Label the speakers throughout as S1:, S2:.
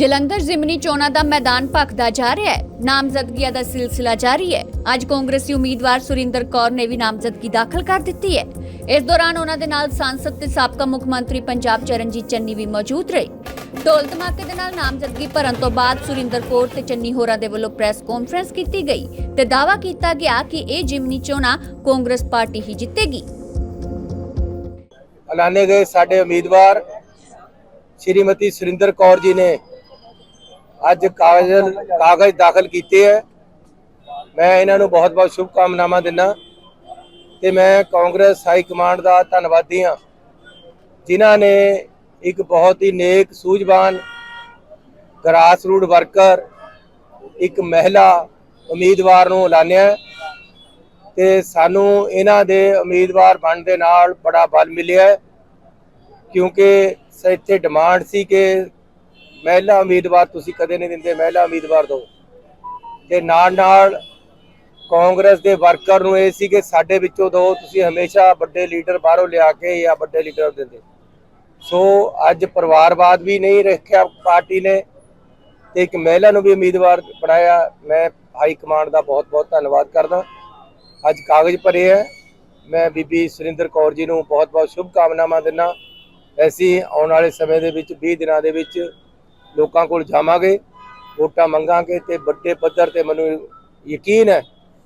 S1: ਜਲੰਧਰ ਜ਼ਿਮਨੀ ਚੋਣਾਂ ਦਾ ਮੈਦਾਨ ਭਖਦਾ ਜਾ ਰਿਹਾ ਹੈ। ਨਾਮਜ਼ਦਗੀਆਂ ਦਾ ਸਿਲਸਿਲਾ ਜਾਰੀ ਹੈ। ਅੱਜ ਕਾਂਗਰਸੀ ਉਮੀਦਵਾਰ ਸੁਰਿੰਦਰ ਕੌਰ ਨੇ ਵੀ ਨਾਮਜ਼ਦਗੀ ਦਾਖਲ ਕਰ ਦਿੱਤੀ ਹੈ। ਇਸ ਦੌਰਾਨ ਉਹਨਾਂ ਦੇ ਨਾਲ ਸੰਸਦ ਤੇ ਸਾਬਕਾ ਮੁੱਖ ਮੰਤਰੀ ਪੰਜਾਬ ਚਰਨਜੀਤ ਚੰਨੀ ਵੀ ਮੌਜੂਦ ਰਹੇ। ਢੋਲ ਧਮਾਕੇ ਦੇ ਨਾਲ ਨਾਮਜ਼ਦਗੀ ਭਰਨ ਤੋਂ ਬਾਅਦ ਸੁਰਿੰਦਰ ਕੌਰ ਤੇ ਚੰਨੀ ਹੋਰਾਂ ਦੇ ਵੱਲੋਂ ਪ੍ਰੈਸ ਕਾਨਫਰੰਸ ਕੀਤੀ ਗਈ ਤੇ ਦਾਅਵਾ ਕੀਤਾ ਗਿਆ ਕਿ ਇਹ ਜ਼ਿਮਨੀ ਚੋਣਾਂ ਕਾਂਗਰਸ ਪਾਰਟੀ ਹੀ ਜਿੱਤੇਗੀ।
S2: ਐਲਾਨੇ ਗਏ ਸਾਡੇ ਉਮੀਦਵਾਰ ਸ਼੍ਰੀਮਤੀ ਸੁਰਿੰਦਰ ਕੌਰ ਜੀ ਨੇ ਅੱਜ ਕਾਗਜ਼ ਕਾਗਜ਼ ਦਾਖਲ ਕੀਤੇ ਹੈ। ਮੈਂ ਇਹਨਾਂ ਨੂੰ ਬਹੁਤ-ਬਹੁਤ ਸ਼ੁਭ ਕਾਮਨਾਵਾਂ ਦਿੰਦਾ ਤੇ ਮੈਂ ਕਾਂਗਰਸ ਹਾਈ ਕਮਾਂਡ ਦਾ ਧੰਨਵਾਦੀ ਹਾਂ। ਜਿਨ੍ਹਾਂ ਨੇ ਇੱਕ ਬਹੁਤ ਹੀ ਨੇਕ, ਸੂਝਵਾਨ ਗ੍ਰਾਸ ਰੂਟ ਵਰਕਰ ਇੱਕ ਮਹਿਲਾ ਉਮੀਦਵਾਰ ਨੂੰ ਐਲਾਨਿਆ ਹੈ ਤੇ ਸਾਨੂੰ ਇਹਨਾਂ ਦੇ ਉਮੀਦਵਾਰ ਬਣਨ ਦੇ ਨਾਲ ਬੜਾ ਬਲ ਮਿਲਿਆ ਕਿਉਂਕਿ ਇੱਥੇ ਡਿਮਾਂਡ ਸੀ ਕਿ ਮਹਿਲਾ ਉਮੀਦਵਾਰ ਤੁਸੀਂ ਕਦੇ ਨਹੀਂ ਦਿੰਦੇ, ਮਹਿਲਾ ਉਮੀਦਵਾਰ ਦਿਓ ਤੇ ਨਾਲ ਨਾਲ ਕਾਂਗਰਸ ਦੇ ਵਰਕਰ ਨੂੰ ਇਹ ਸੀ ਕਿ ਸਾਡੇ ਵਿੱਚੋਂ ਦੋ, ਤੁਸੀਂ ਹਮੇਸ਼ਾ ਵੱਡੇ ਲੀਡਰ ਬਾਹਰੋਂ ਲਿਆ ਕੇ ਜਾਂ ਵੱਡੇ ਲੀਡਰ ਦਿੰਦੇ। ਸੋ ਅੱਜ ਪਰਿਵਾਰਵਾਦ ਵੀ ਨਹੀਂ ਰੱਖਿਆ ਪਾਰਟੀ ਨੇ ਤੇ ਇੱਕ ਮਹਿਲਾ ਨੂੰ ਵੀ ਉਮੀਦਵਾਰ ਬਣਾਇਆ। ਮੈਂ ਹਾਈ ਕਮਾਂਡ ਦਾ ਬਹੁਤ ਬਹੁਤ ਧੰਨਵਾਦ ਕਰਦਾ। ਅੱਜ ਕਾਗਜ਼ ਭਰੇ ਹੈ ਮੈਂ ਬੀਬੀ ਸੁਰਿੰਦਰ ਕੌਰ ਜੀ ਨੂੰ ਬਹੁਤ ਬਹੁਤ ਸ਼ੁਭ ਕਾਮਨਾਵਾਂ ਦਿੰਦਾ। ਐਸੀ ਆਉਣ ਵਾਲੇ ਸਮੇਂ ਦੇ ਵਿੱਚ 20 ਦਿਨਾਂ ਦੇ ਵਿੱਚ ਲੋਕਾਂ ਕੋਲ ਜਾਵਾਂਗੇ ਵੋਟਾਂ ਮੰਗਾਂਗੇ ਤੇ ਵੱਡੇ ਪੱਧਰ ਤੇ ਮੈਨੂੰ ਯਕੀਨ ਹੈ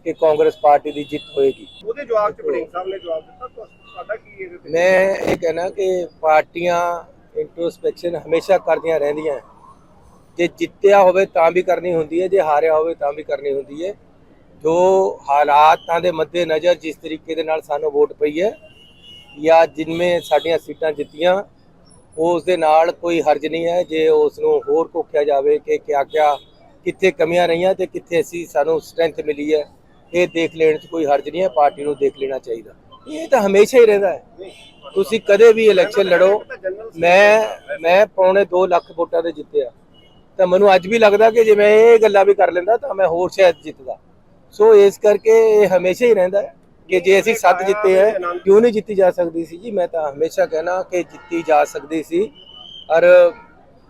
S2: ਕਿ ਕਾਂਗਰਸ ਪਾਰਟੀ ਦੀ ਜਿੱਤ ਹੋਏਗੀ।
S3: ਉਹਦੇ ਜਵਾਬ ਚ ਬੜਿੰਗ ਸਾਹਿਬ ਨੇ ਜਵਾਬ ਦਿੱਤਾ ਤੁਹਾ- ਤੁਹਾਡਾ ਕੀ ਇਹਦੇ ਤੇ?
S2: ਮੈਂ ਇਹ ਕਹਿਣਾ ਕਿ ਪਾਰਟੀਆਂ ਇੰਟਰੋਸਪੈਕਸ਼ਨ ਹਮੇਸ਼ਾ ਕਰਦੀਆਂ ਰਹਿੰਦੀਆਂ ਜੇ ਜਿੱਤਿਆ ਹੋਵੇ ਤਾਂ ਵੀ ਕਰਨੀ ਹੁੰਦੀ ਹੈ ਜੇ ਹਾਰਿਆ ਹੋਵੇ ਤਾਂ ਵੀ ਕਰਨੀ ਹੁੰਦੀ ਹੈ। ਜੋ ਹਾਲਾਤਾਂ ਦੇ ਮੱਦੇ ਨਜ਼ਰ ਜਿਸ ਤਰੀਕੇ ਦੇ ਨਾਲ ਸਾਨੂੰ ਵੋਟ ਪਈ ਹੈ ਜਾਂ ਜਿਨਮੇ ਸਾਡੀਆਂ ਸੀਟਾਂ ਜਿੱਤੀਆਂ ਉਸ ਦੇ ਨਾਲ ਕੋਈ ਹਰਜ ਨਹੀਂ ਹੈ ਜੇ ਉਸ ਨੂੰ ਹੋਰ ਕੋਖਿਆ ਜਾਵੇ ਕਿ ਕਿਆ ਕਿਆ, ਕਿੱਥੇ ਕਮੀਆਂ ਰਹੀਆਂ ਤੇ ਕਿੱਥੇ ਅਸੀਂ ਸਾਨੂੰ ਸਟਰੈਂਥ ਮਿਲੀ ਹੈ, ਇਹ ਦੇਖ ਲੈਣ 'ਚ ਕੋਈ ਹਰਜ ਨਹੀਂ ਹੈ, ਪਾਰਟੀ ਨੂੰ ਦੇਖ ਲੈਣਾ ਚਾਹੀਦਾ। ਇਹ ਤਾਂ ਹਮੇਸ਼ਾ ਹੀ ਰਹਿੰਦਾ ਹੈ। ਤੁਸੀਂ ਕਦੇ ਵੀ ਇਲੈਕਸ਼ਨ ਲੜੋ, ਮੈਂ ਮੈਂ ਪੌਣੇ 2 ਲੱਖ ਵੋਟਾਂ ਦੇ ਜਿੱਤਿਆ। ਤਾਂ ਮੈਨੂੰ ਅੱਜ ਵੀ ਲੱਗਦਾ ਕਿ ਜੇ ਮੈਂ ਇਹ ਗੱਲਾਂ ਵੀ ਕਰ ਲੈਂਦਾ ਤਾਂ ਮੈਂ ਹੋਰ ਸ਼ਾਇਦ ਜਿੱਤਦਾ। ਸੋ ਇਸ ਕਰਕੇ ਇਹ ਹਮੇਸ਼ਾ ਹੀ ਰਹਿੰਦਾ ਹੈ। ਕਿ ਜੇ ਅਸੀਂ ਸੱਤ ਜਿੱਤੇ ਹੈ ਕਿਉਂ ਨਹੀਂ ਜਿੱਤੀ ਜਾ ਸਕਦੀ ਸੀ? ਜੀ ਮੈਂ ਤਾਂ ਹਮੇਸ਼ਾ ਕਹਿਣਾ ਕਿ ਜਿੱਤੀ ਜਾ ਸਕਦੀ ਸੀ। ਔਰ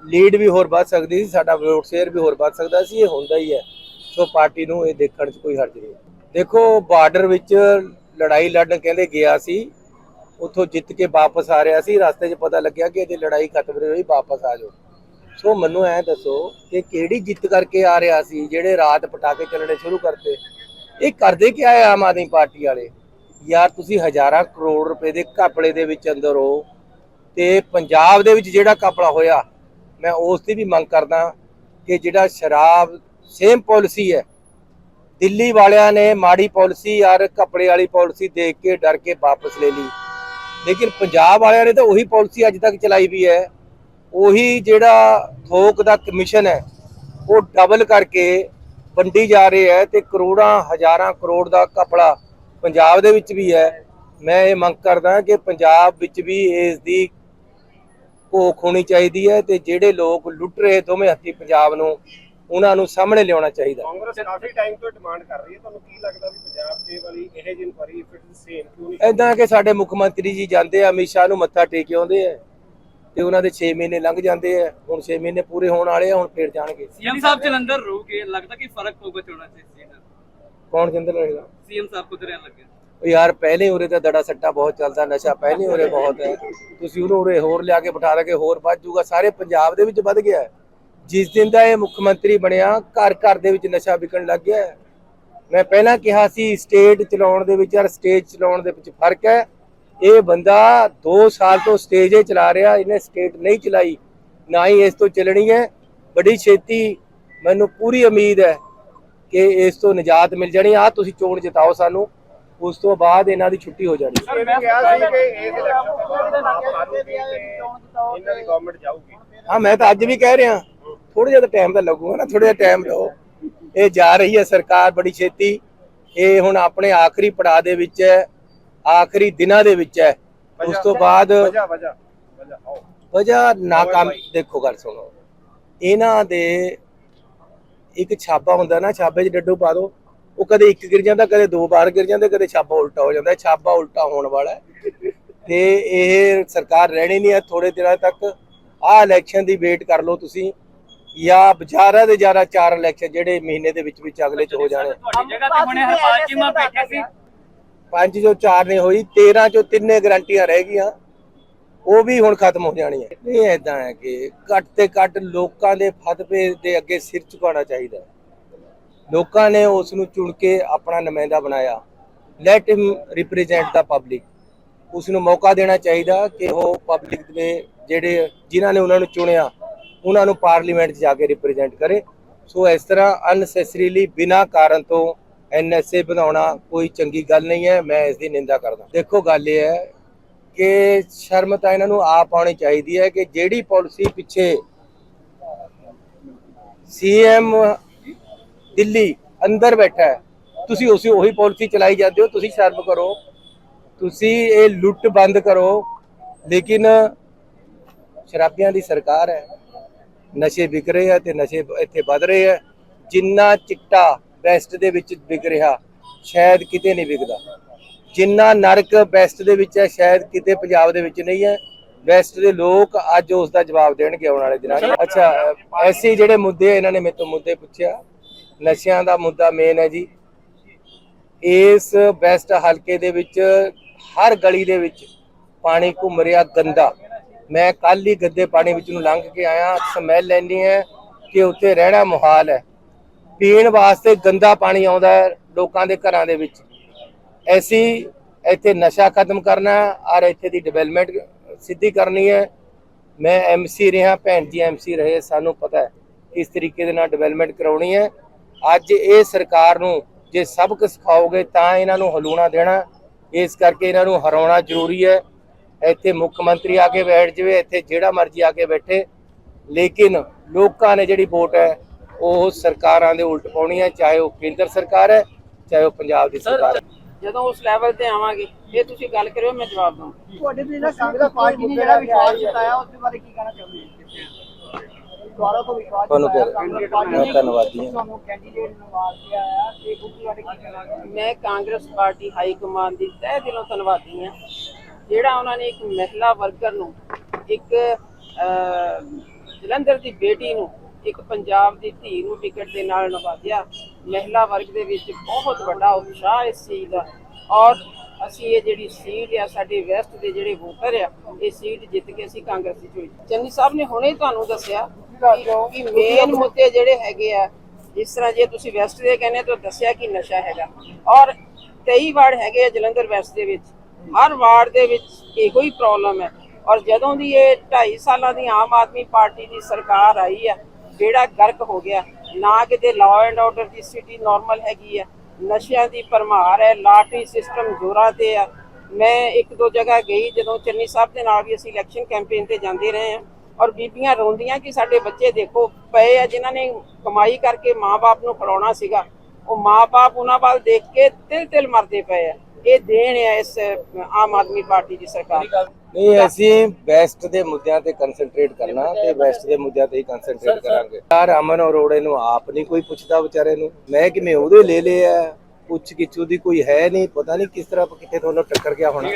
S2: ਲੀਡ ਵੀ ਹੋਰ ਵੱਧ ਸਕਦੀ ਸੀ ਸਾਡਾ ਵੋਟ ਸ਼ੇਅਰ ਵੀ ਹੋਰ ਵੱਧ ਸਕਦਾ ਸੀ ਇਹ ਹੁੰਦਾ ਹੀ ਹੈ। ਸੋ ਪਾਰਟੀ ਨੂੰ ਇਹ ਦੇਖਣ 'ਚ ਕੋਈ ਹਰਜ ਨਹੀਂ ਦੇਖੋ ਬਾਰਡਰ ਵਿੱਚ ਲੜਾਈ ਲੜਨ ਕਹਿੰਦੇ ਗਿਆ ਸੀ ਉੱਥੋਂ ਜਿੱਤ ਕੇ ਵਾਪਸ ਆ ਰਿਹਾ ਸੀ ਰਸਤੇ 'ਚ ਪਤਾ ਲੱਗਿਆ ਕਿ ਇਹਦੀ ਲੜਾਈ ਖਤਮ ਨਹੀਂ ਹੋਈ ਵਾਪਸ ਆ ਜਾਓ। ਸੋ ਮੈਨੂੰ ਐ ਦੱਸੋ ਕਿ ਕਿਹੜੀ ਜਿੱਤ ਕਰਕੇ ਆ ਰਿਹਾ ਸੀ ਜਿਹੜੇ ਰਾਤ ਪਟਾਕੇ ਚੱਲਣੇ ਸ਼ੁਰੂ ਕਰਤੇ? ਇਹ ਕਰਦੇ ਕਿਆ ਹੈ ਆਮ ਆਦਮੀ ਪਾਰਟੀ ਵਾਲੇ? ਯਾਰ ਤੁਸੀਂ ਹਜ਼ਾਰਾਂ ਕਰੋੜ ਰੁਪਏ ਦੇ ਘਪਲੇ ਦੇ ਵਿੱਚ ਅੰਦਰ ਹੋ ਤੇ ਪੰਜਾਬ ਦੇ ਵਿੱਚ ਜਿਹੜਾ ਘਪਲਾ ਹੋਇਆ, ਮੈਂ ਉਸ ਦੀ ਵੀ ਮੰਗ ਕਰਦਾ ਕਿ ਜਿਹੜਾ ਸ਼ਰਾਬ ਸੇਮ ਪਾਲਿਸੀ ਹੈ, ਦਿੱਲੀ ਵਾਲਿਆਂ ਨੇ ਮਾੜੀ ਪਾਲਿਸੀ ਯਾਰ ਕੱਪੜੇ ਵਾਲੀ ਪਾਲਿਸੀ ਦੇਖ ਕੇ ਡਰ ਕੇ ਵਾਪਸ ਲੈ ਲਈ। ਲੇਕਿਨ ਪੰਜਾਬ ਵਾਲਿਆਂ ਨੇ ਤਾਂ ਉਹੀ ਪਾਲਿਸੀ ਅੱਜ ਤੱਕ ਚਲਾਈ ਵੀ ਹੈ, ਉਹੀ ਜਿਹੜਾ ਥੋਕ ਦਾ ਕਮਿਸ਼ਨ ਹੈ, ਉਹ ਡਬਲ ਕਰਕੇ ਵੰਡੀ ਜਾ ਰਹੇ ਹੈ ਤੇ ਕਰੋੜਾਂ ਹਜ਼ਾਰਾਂ ਕਰੋੜ ਦਾ ਕਪੜਾ ਪੰਜਾਬ ਦੇ ਵਿੱਚ ਵੀ ਹੈ। ਮੈਂ ਇਹ ਮੰਗ ਕਰਦਾ ਕਿ ਪੰਜਾਬ ਵਿੱਚ ਵੀ ਇਸ ਦੀ ਭੋਖ ਹੋਣੀ ਚਾਹੀਦੀ ਹੈ ਤੇ ਜਿਹੜੇ ਲੋਕ ਲੁੱਟ ਰਹੇ ਦੋਵੇਂ ਹੱਥੀ ਪੰਜਾਬ ਨੂੰ ਉਹਨਾਂ ਨੂੰ ਸਾਹਮਣੇ ਲਿਆਉਣਾ ਚਾਹੀਦਾ।
S3: ਕਾਂਗਰਸ ਕਾਫੀ ਟਾਈਮ ਤੋਂ ਡਿਮਾਂਡ ਕਰ ਰਹੀ ਹੈ। ਤੁਹਾਨੂੰ ਕੀ ਲੱਗਦਾ ਵੀ ਪੰਜਾਬ 'ਚ ਵਾਲੀ ਇਹ ਜਿਹੀ ਇਨਕੁਆਰੀ ਫਿਟ ਸੇਮ ਕਿਉਂ ਨਹੀਂ
S2: ਐਦਾਂ ਕਿ ਸਾਡੇ ਮੁੱਖ ਮੰਤਰੀ ਜੀ ਜਾਂਦੇ ਆ ਅਮਿਤ ਸ਼ਾਹ ਨੂੰ ਮੱਥਾ ਟੇਕ ਆਉਂਦੇ ਆ। ਤੇ ਉਹਨਾਂ ਦੇ 6 ਮਹੀਨੇ ਲੰਘ ਜਾਂਦੇ ਆ ਹੁਣ 6 ਮਹੀਨੇ ਪੂਰੇ ਹੋਣ ਵਾਲੇ ਆ ਹੁਣ ਫੇਰ ਜਾਣਗੇ।
S4: ਸੀਐਮ ਸਾਹਿਬ ਜਲੰਧਰ ਰਹੋਗੇ ਲੱਗਦਾ ਕਿ ਫ਼ਰਕ ਪਊਗਾ ਚੋਣਾਂ 'ਚ ਇਸ ਚੀਜ਼ ਨਾਲ
S2: ਕੌਣ ਜਿੰਦਰ ਰਹੇਗਾ?
S4: ਸੀਐਮ ਸਾਹਿਬ ਕੁ ਰਹਿਣ ਲੱਗੇ।
S2: ਉਹ ਯਾਰ ਪਹਿਲੇ ਉਰੇ ਤਾਂ ਦੜਾ ਸੱਟਾ ਬਹੁਤ ਚੱਲਦਾ ਨਸ਼ਾ ਪਹਿਲੇ ਉਰੇ ਬਹੁਤ ਹੈ। ਤੁਸੀਂ ਉਹਨੂੰ ਉਰੇ ਹੋਰ ਲਿਆ ਕੇ ਬਿਠਾ ਲਗੇ ਹੋਰ ਵੱਧ ਜਾਊਗਾ ਸਾਰੇ ਪੰਜਾਬ ਦੇ ਵਿੱਚ ਵੱਧ ਗਿਆ। ਜਿਸ ਦਿਨ ਦਾ ਇਹ ਮੁੱਖ ਮੰਤਰੀ ਬਣਿਆ ਘਰ ਘਰ ਦੇ ਵਿੱਚ ਨਸ਼ਾ ਵਿਕਣ ਲੱਗ ਗਿਆ। ਮੈਂ ਪਹਿਲਾਂ ਕਿਹਾ ਸੀ ਸਟੇਟ ਚਲਾਉਣ ਦੇ ਵਿੱਚ ਔਰ ਸਟੇਜ ਚਲਾਉਣ ਦੇ ਵਿੱਚ ਫ਼ਰਕ ਹੈ। ਇਹ ਬੰਦਾ 2 ਸਾਲ ਤੋਂ ਸਟੇਜ ਹੀ ਚਲਾ ਰਿਹਾ ਇਹਨੇ ਸਟੇਟ ਨਹੀਂ ਚਲਾਈ ਨਾ ਹੀ ਇਸ ਤੋਂ ਚੱਲਣੀ ਹੈ। ਬੜੀ ਛੇਤੀ ਮੈਨੂੰ ਪੂਰੀ ਉਮੀਦ ਹੈ ਕਿ ਇਸ ਤੋਂ ਨਿਜਾਤ ਮਿਲ ਜਾਣੀ। ਆ ਤੁਸੀਂ ਚੋਣ ਜਿਤਾਓ ਸਾਨੂੰ ਉਸ ਤੋਂ ਬਾਅਦ ਇਹਨਾਂ ਦੀ ਛੁੱਟੀ ਹੋ ਜਾਣੀ।
S3: ਇਹ ਵੀ ਕਿਹਾ ਸੀ ਕਿ ਇਸ ਇਲੈਕਸ਼ਨ ਤੋਂ ਬਾਅਦ ਆਪ ਆਦਮੀ ਤੇ ਇਹਨਾਂ ਦੀ ਗਵਰਨਮੈਂਟ ਜਾਊਗੀ।
S2: ਹਾਂ ਮੈਂ ਤਾਂ ਅੱਜ ਵੀ ਕਹਿ ਰਿਹਾ ਥੋੜਾ ਜਿਹਾ ਟਾਈਮ ਤਾਂ ਲੱਗੂਗਾ ਨਾ ਥੋੜਾ ਜਿਹਾ ਟਾਈਮ ਲਓ ਇਹ ਜਾ ਰਹੀ ਹੈ ਸਰਕਾਰ ਬੜੀ ਛੇਤੀ। ਇਹ ਹੁਣ ਆਪਣੇ ਆਖਰੀ ਪੜਾਅ ਦੇ ਵਿੱਚ ਹੈ। ਆਖਰੀ ਦਿਨਾਂ ਦੇ ਵਿੱਚ ਹੈ। ਉਸ ਤੋਂ ਬਾਅਦ
S3: ਵਜ੍ਹਾ ਆਓ।
S2: ਵਜ੍ਹਾ ਨਾਕਾਮ ਦੇਖੋ ਗੱਲ ਸੁਣੋ। ਇਹਨਾਂ ਦੇ ਇੱਕ ਛਾਪਾ ਹੁੰਦਾ ਨਾ ਛਾਪੇ 'ਚ ਡੱਡੂ ਪਾ ਦੋ ਉਹ ਕਦੇ ਇੱਕ ਗਿਰ ਜਾਂਦਾ ਕਦੇ ਦੋ ਵਾਰ ਗਿਰ ਜਾਂਦੇ ਕਦੇ ਛਾਪਾ ਉਲਟਾ ਹੋ ਜਾਂਦਾ। ਛਾਪਾ ਉਲਟਾ ਹੋਣ ਵਾਲਾ। ਤੇ ਇਹ ਸਰਕਾਰ ਰਹਿਣੀ ਨਹੀਂ ਹੈ ਥੋੜੇ ਦਿਨਾਂ ਤੱਕ। ਆਹ ਇਲੈਕਸ਼ਨ ਦੀ ਵੇਟ ਕਰ ਲਓ ਤੁਸੀਂ। ਜਾਂ ਜ਼ਿਆਦਾ ਦੇ ਜ਼ਿਆਦਾ ਚਾਰ ਇਲੈਕਸ਼ਨ ਜਿਹੜੇ ਮਹੀਨੇ ਦੇ ਵਿੱਚ ਵਿੱਚ ਅਗਲੇ ਚ ਹੋ ਜਾਣੇ।
S4: ਤੁਹਾਡੀ ਜਗ੍ਹਾ ਤੇ ਹੁਣੇ ਹਰਪਾਲ ਚੀਮਾ ਬੈਠੇ ਸੀ
S2: ਪੰਜ ਜੋ ਚਾਰ ਨੇ ਹੋਈ 13 ਚੋਂ ਤਿੰਨੇ ਗਰੰਟੀਆਂ ਰਹਿ ਗਈਆਂ। ਉਹ ਵੀ ਹੁਣ ਖਤਮ ਹੋ ਜਾਣੀਆਂ। ਨਹੀਂ ਐਦਾਂ ਹੈ ਕਿ ਘੱਟ ਤੇ ਘੱਟ ਲੋਕਾਂ ਦੇ ਫਤਵੇ ਦੇ ਅੱਗੇ ਸਿਰ ਝੁਕਾਉਣਾ ਚਾਹੀਦਾ ਲੋਕਾਂ ਨੇ ਉਸ ਨੂੰ ਚੁਣ ਕੇ ਆਪਣਾ ਨੁਮਾਇੰਦਾ ਬਣਾਇਆ। Let him represent the public ਉਸ ਨੂੰ ਮੌਕਾ ਦੇਣਾ ਚਾਹੀਦਾ ਕਿ ਉਹ ਪਬਲਿਕ ਦੇ ਜਿਹੜੇ ਜਿਨ੍ਹਾਂ ਨੇ ਉਹਨਾਂ ਨੂੰ ਚੁਣਿਆ, ਉਹਨਾਂ ਨੂੰ ਪਾਰਲੀਮੈਂਟ 'ਚ ਜਾ ਕੇ ਰਿਪਰੈਜ਼ੈਂਟ ਕਰੇ। ਸੋ ਇਸ ਤਰ੍ਹਾਂ ਅਨਸੈਸਰੀਲੀ ਬਿਨਾਂ ਕਾਰਨ ਤੋਂ ਐਨਐਸਏ ਬਣਾਉਣਾ ਕੋਈ ਚੰਗੀ ਗੱਲ ਨਹੀਂ ਹੈ, ਮੈਂ ਇਸ ਦੀ ਨਿੰਦਾ ਕਰਦਾ। ਦੇਖੋ ਗੱਲ ਇਹ ਹੈ ਕਿ ਸ਼ਰਮ ਤਾਂ ਇਹਨਾਂ ਨੂੰ ਆਪ ਆਉਣੀ ਚਾਹੀਦੀ ਹੈ ਕਿ ਜਿਹੜੀ ਪਾਲਿਸੀ ਪਿੱਛੇ ਸੀਐਮ ਦਿੱਲੀ ਅੰਦਰ ਬੈਠਾ ਹੈ, ਤੁਸੀਂ ਉਸੇ ਉਹੀ ਪਾਲਿਸੀ ਚਲਾਈ ਜਾਂਦੇ ਹੋ, ਤੁਸੀਂ ਸ਼ਰਮ ਕਰੋ, ਤੁਸੀਂ ਇਹ ਲੁੱਟ ਬੰਦ ਕਰੋ, ਲੇਕਿਨ ਸ਼ਰਾਬੀਆਂ ਦੀ ਸਰਕਾਰ ਹੈ, ਨਸ਼ੇ ਵਿਕ ਰਹੇ ਆ ਤੇ ਨਸ਼ੇ ਇੱਥੇ ਵੱਧ ਰਹੇ ਆ ਜਿੰਨਾ ਚਿੱਟਾ ਵੈਸਟ ਦੇ ਵਿੱਚ ਵਿਕ ਰਿਹਾ, ਸ਼ਾਇਦ ਕਿਤੇ ਨਹੀਂ ਵਿਕਦਾ। ਜਿੰਨਾ ਨਰਕ ਵੈਸਟ ਦੇ ਵਿੱਚ ਹੈ, ਸ਼ਾਇਦ ਕਿਤੇ ਪੰਜਾਬ ਦੇ ਵਿੱਚ ਨਹੀਂ ਹੈ। ਵੈਸਟ ਦੇ ਲੋਕ ਅੱਜ ਉਸ ਦਾ ਜਵਾਬ ਦੇਣਗੇ ਆਉਣ ਵਾਲੇ ਦਿਨਾਂ 'ਚ ਅੱਛਾ, ਐਸੇ ਜਿਹੜੇ ਮੁੱਦੇ ਇਹਨਾਂ ਨੇ ਮੇਰੇ ਤੋਂ ਮੁੱਦੇ ਪੁੱਛਿਆ। ਨਸ਼ਿਆਂ ਦਾ ਮੁੱਦਾ ਮੇਨ ਹੈ ਜੀ। ਇਸ ਵੈਸਟ ਹਲਕੇ ਦੇ ਵਿੱਚ, ਹਰ ਗਲੀ ਦੇ ਵਿੱਚ ਪਾਣੀ ਘੁੰਮ ਰਿਹਾ ਗੰਦਾ। ਮੈਂ ਕੱਲ ਹੀ ਗੱਦੇ ਪਾਣੀ ਵਿੱਚ ਨੂੰ ਲੰਘ ਕੇ ਆਇਆ, ਸਮੈਲ ਲੈਣੀ ਹੈ ਕਿ ਉੱਥੇ ਰਹਿਣਾ ਮੁਹਾਲ ਹੈ। ਪੀਣ ਵਾਸਤੇ ਗੰਦਾ ਪਾਣੀ ਆਉਂਦਾ ਹੈ ਲੋਕਾਂ ਦੇ ਘਰਾਂ ਦੇ ਵਿੱਚ। ਐਸੀ ਇੱਥੇ ਨਸ਼ਾ ਖਤਮ ਕਰਨਾ ਔਰ ਇੱਥੇ ਦੀ ਡਿਵੈਲਪਮੈਂਟ ਸਿੱਧੀ ਕਰਨੀ ਹੈ। ਮੈਂ ਐਮਸੀ ਰਿਹਾ, ਭੈਣ ਜੀ ਐਮਸੀ ਰਹੇ, ਸਾਨੂੰ ਪਤਾ ਹੈ ਕਿਸ ਤਰੀਕੇ ਦੇ ਨਾਲ ਡਿਵੈਲਪਮੈਂਟ ਕਰਾਉਣੀ ਹੈ। ਅੱਜ ਇਹ ਸਰਕਾਰ ਨੂੰ ਜੇ ਸਬਕ ਸਿਖਾਓਗੇ ਤਾਂ ਇਹਨਾਂ ਨੂੰ ਹਲੂਣਾ ਦੇਣਾ। ਇਸ ਕਰਕੇ ਇਹਨਾਂ ਨੂੰ ਹਰਾਉਣਾ ਜ਼ਰੂਰੀ ਹੈ। ਇੱਥੇ ਮੁੱਖ ਮੰਤਰੀ ਆ ਕੇ ਬੈਠ ਜਾਵੇ, ਇੱਥੇ ਜਿਹੜਾ ਮਰਜ਼ੀ ਆ ਕੇ ਬੈਠੇ। ਲੇਕਿਨ ਲੋਕਾਂ ਨੇ ਜਿਹੜੀ ਵੋਟ ਹੈ ਉਹ ਸਰਕਾਰਾਂ ਦੇ ਉਲਟ ਪਾਉਣੀ ਹੈ ਚਾਹੇ ਉਹ ਕੇਂਦਰ ਸਰਕਾਰ ਹੈ ਚਾਹੇ ਉਹ ਪੰਜਾਬ ਦੀ ਸਰਕਾਰ ਹੈ।
S5: ਜਦੋਂ ਉਸ ਲੈਵਲ ਤੇ ਆਵਾਂਗੇ ਇਹ ਤੁਸੀਂ ਗੱਲ ਕਰਿਓ ਮੈਂ ਜਵਾਬ ਦਊਂ।
S6: ਤੁਹਾਡੇ ਤੇ ਜਿਹੜਾ ਕਾਂਗਰਸ ਪਾਰਟੀ ਨੇ ਜਿਹੜਾ ਵਿਸ਼ਵਾਸ ਜਤਾਇਆ ਉਸ ਦੇ ਬਾਰੇ ਕੀ ਕਹਿਣਾ ਚਾਹੁੰਦੇ ਹੋ? ਦੁਆਰਾ ਤੋਂ ਵਿਸ਼ਵਾਸ
S2: ਤੁਹਾਨੂੰ ਧੰਨਵਾਦੀ ਹਾਂ।
S6: ਤੁਹਾਨੂੰ ਕੈਂਡੀਡੇਟ ਨਵਾਜ਼ ਕੇ ਆਇਆ ਤੇ ਉਸ ਬਾਰੇ ਕੀ ਕਹਿਣਾ
S5: ਮੈਂ ਕਾਂਗਰਸ ਪਾਰਟੀ ਹਾਈ ਕਮਾਂਡ ਦੀ ਤਹਿ ਦਿਲੋਂ ਧੰਨਵਾਦੀ ਹਾਂ। ਜਿਹੜਾ ਉਹਨਾਂ ਨੇ ਇੱਕ ਮਹਿਲਾ ਵਰਕਰ ਨੂੰ ਇੱਕ ਜਲੰਧਰ ਦੀ ਬੇਟੀ ਨੂੰ ਇੱਕ ਪੰਜਾਬ ਦੀ ਧੀ ਨੂੰ ਟਿਕਟ ਦੇ ਨਾਲ ਨਵਾਜ਼ਿਆ। ਮਹਿਲਾ ਵਰਗ ਦੇ ਵਿੱਚ ਬਹੁਤ ਵੱਡਾ ਉਤਸ਼ਾਹ ਇਸ ਚੀਜ਼ ਦਾ। ਔਰ ਅਸੀਂ ਇਹ ਜਿਹੜੀ ਸੀਟ ਆ, ਸਾਡੇ ਵੈਸਟ ਦੇ ਜਿਹੜੇ ਵੋਟਰ ਆ, ਇਹ ਸੀਟ ਜਿੱਤ ਕੇ ਅਸੀਂ ਕਾਂਗਰਸ ਦੀ ਚੋਈ ਚੰਨੀ ਸਾਹਿਬ ਨੇ ਹੁਣੇ ਤੁਹਾਨੂੰ ਦੱਸਿਆ ਕਿ ਮੇਨ ਮੁੱਦੇ ਜਿਹੜੇ ਹੈਗੇ ਆ, ਜਿਸ ਤਰ੍ਹਾਂ ਜੇ ਤੁਸੀਂ ਵੈਸਟ ਦੇ ਕਹਿੰਦੇ ਤਾਂ ਦੱਸਿਆ ਕਿ ਨਸ਼ਾ ਹੈਗਾ। ਔਰ 23 ਵਾਰਡ ਹੈਗੇ ਆ ਜਲੰਧਰ ਵੈਸਟ ਦੇ ਵਿੱਚ। ਹਰ ਵਾਰਡ ਦੇ ਵਿੱਚ ਇਹੋ ਹੀ ਪ੍ਰੋਬਲਮ ਹੈ। ਔਰ ਜਦੋਂ ਦੀ ਇਹ 2.5 ਸਾਲਾਂ ਦੀ ਆਮ ਆਦਮੀ ਪਾਰਟੀ ਦੀ ਸਰਕਾਰ ਆਈ ਹੈ ਜਿਹੜਾ ਗਰਕ ਹੋ ਗਿਆ, ਨਾ ਕਿਤੇ ਲਾਅ ਐਂਡ ਆਰਡਰ ਦੀ ਸਥਿਤੀ ਨਾਰਮਲ ਹੈਗੀ ਹੈ ਨਸ਼ਿਆਂ ਦੀ ਭਰਮਾਰ ਹੈ, ਲਾਟਰੀ ਸਿਸਟਮ ਜ਼ੋਰਾਂ ਤੇ ਆ। ਮੈਂ ਇੱਕ ਦੋ ਜਗ੍ਹਾ ਗਈ, ਜਦੋਂ ਚੰਨੀ ਸਾਹਿਬ ਦੇ ਨਾਲ ਵੀ ਅਸੀਂ ਇਲੈਕਸ਼ਨ ਕੈਂਪੇਨ ਤੇ ਜਾਂਦੇ ਰਹੇ ਹਾਂ, ਔਰ ਬੀਬੀਆਂ ਰੋਂਦੀਆਂ ਕਿ ਸਾਡੇ ਬੱਚੇ ਦੇਖੋ, ਪਏ ਆ ਜਿਨ੍ਹਾਂ ਨੇ ਕਮਾਈ ਕਰਕੇ ਮਾਪੇ ਨੂੰ ਖੜਾਉਣਾ ਸੀਗਾ, ਉਹ ਮਾਪੇ ਉਹਨਾਂ ਵੱਲ ਦੇਖ ਕੇ ਤਿਲ ਤਿਲ ਮਰਦੇ ਪਏ ਆ। ਇਹ ਦੇਣ ਹੈ ਇਸ ਆਮ ਆਦਮੀ ਪਾਰਟੀ ਦੀ ਸਰਕਾਰ।
S2: ਨਹੀਂ ਅਸੀਂ ਵੈਸਟ ਦੇ ਮੁੱਦਿਆਂ ਤੇ ਕਨਸੈਂਟਰੇਟ ਕਰਨਾ ਤੇ ਵੈਸਟ ਦੇ ਮੁੱਦਿਆਂ ਤੇ ਹੀ ਕਨਸੈਂਟਰੇਟ ਕਰਾਂਗੇ। ਯਾਰ ਅਮਨ ਅਰੋੜੇ ਨੂੰ ਆਪ ਨਹੀਂ ਕੋਈ ਪੁੱਛਦਾ ਵਿਚਾਰੇ ਨੂੰ। ਮੈਂ ਕਿਵੇਂ ਉਹਦੇ ਲੈ ਲਿਆ? ਪੁੱਛ ਗਿੱਛ ਉਹਦੀ ਕੋਈ ਹੈ ਨਹੀਂ। ਪਤਾ ਨਹੀਂ ਕਿਸ ਤਰ੍ਹਾਂ ਕਿੱਥੇ ਤੁਹਾਨੂੰ ਟੱਕਰ ਗਿਆ ਹੋਣਾ।